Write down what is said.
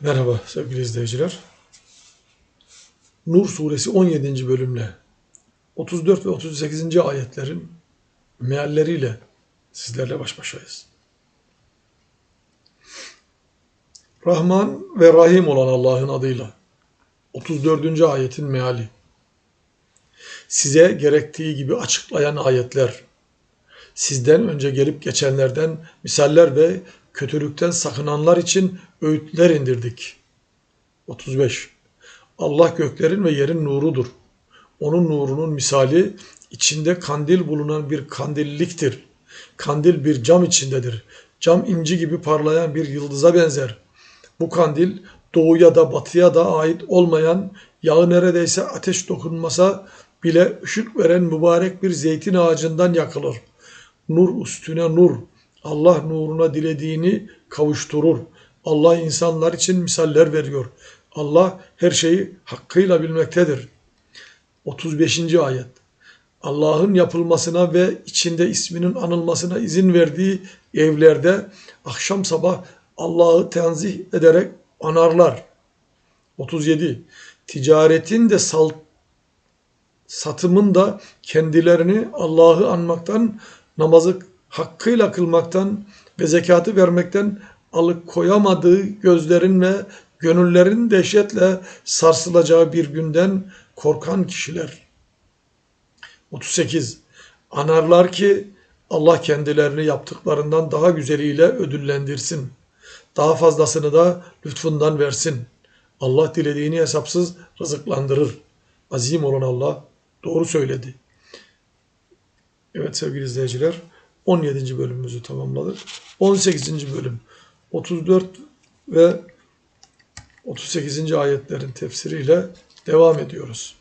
Merhaba sevgili izleyiciler. Nur suresi 17. bölümle 34 ve 38. ayetlerin mealleriyle sizlerle baş başayız. Rahman ve Rahim olan Allah'ın adıyla 34. ayetin meali. Size gerektiği gibi açıklayan ayetler, sizden önce gelip geçenlerden misaller ve kötülükten sakınanlar için öğütler indirdik. 35. Allah göklerin ve yerin nurudur. Onun nurunun misali içinde kandil bulunan bir kandilliktir. Kandil bir cam içindedir. Cam inci gibi parlayan bir yıldıza benzer. Bu kandil doğuya da batıya da ait olmayan, yağı neredeyse ateş dokunmasa bile ışık veren mübarek bir zeytin ağacından yakılır. Nur üstüne nur. Allah nuruna dilediğini kavuşturur. Allah insanlar için misaller veriyor. Allah her şeyi hakkıyla bilmektedir. 35. ayet. Allah'ın yapılmasına ve içinde isminin anılmasına izin verdiği evlerde akşam sabah Allah'ı tenzih ederek anarlar. 37. Ticaretin de sal, satımın da kendilerini Allah'ı anmaktan, namazı hakkıyla kılmaktan ve zekatı vermekten alıkoyamadığı gözlerin ve gönüllerin dehşetle sarsılacağı bir günden korkan kişiler. 38. Anarlar ki Allah kendilerini yaptıklarından daha güzeliyle ödüllendirsin. Daha fazlasını da lütfundan versin. Allah dilediğini hesapsız rızıklandırır. Azim olan Allah doğru söyledi. Evet sevgili izleyiciler 17. bölümümüzü tamamladık. 18. bölüm 34 ve 38. ayetlerin tefsiriyle devam ediyoruz.